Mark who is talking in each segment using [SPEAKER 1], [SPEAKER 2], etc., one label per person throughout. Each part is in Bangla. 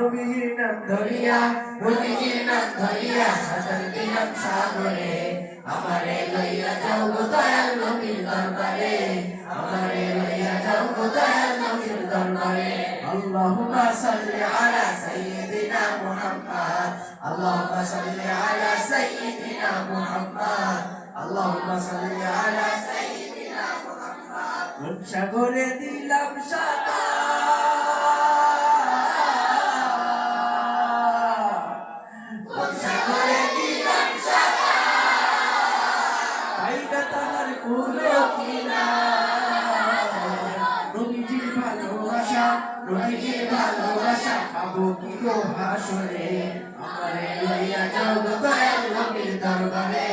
[SPEAKER 1] নবীজির ধরিয়া নবীজির নাম ধরিয়া সাঁতার দিলাম সাগরে। আমারে লইয়া যাও গো দয়াল নবীর দরবারে। আমারে লইয়া যাও গো দয়াল নবীর দরবারে। আল্লাহুম্মা সাল্লি আলা সাইয়্যিদিনা আল্লাহুম্মা সাল্লি আলা সাইয়্যিদিনা আল্লাহুম্মা সাল্লি আলা সাইয়্যিদিনা
[SPEAKER 2] দিলাম সাঁতার গো হাসরে
[SPEAKER 1] আমারে লইয়া যাও দয়াল নবীর দরবারে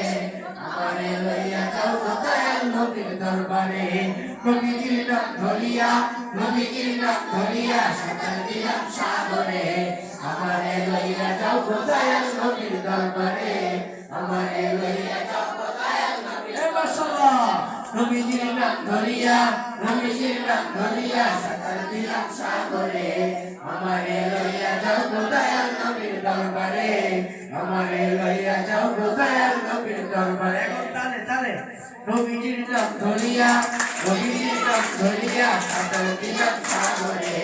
[SPEAKER 1] আমারে লইয়া যাও দয়াল নবীর দরবারে নবীজির নাম ধরিয়া নবীজির নাম ধরিয়া সাঁতার দিলাম সাগরে আমারে লইয়া যাও দয়াল নবীর দরবারে আমারে লইয়া যাও গো দয়াল নবীর
[SPEAKER 2] এ মাশাআল্লাহ
[SPEAKER 1] নবীজির নাম ধরিয়া নবীজির নাম ধরিয়া সাঁতার দিলাম সাগরে, আমারে লইয়া যাও দয়াল নবীর দরবারে, আমারে লইয়া যাও দয়াল নবীর দরবারে।
[SPEAKER 2] তালে তালে
[SPEAKER 1] নবীজির নাম ধরিয়া নবীজির নাম ধরিয়া সাঁতার দিলাম সাগরে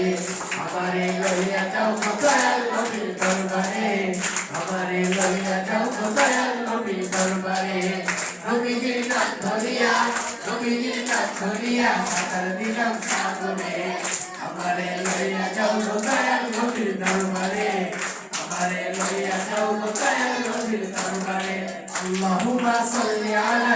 [SPEAKER 1] আমারে লইয়া যাও গো দয়াল নবীর দরবারে আমারে লইয়া যাও গো দয়াল নবী দরবারে নবীজির নাম ধরিয়া নবীজির নাম ধরিয়া সাঁতার দিলাম সাগরে আমারে লইয়া যাও দয়াল নবীর দরবারে আমারে লইয়া যাও দয়াল নবীর দরবারে আল্লাহুম্মা সাল্লি আলা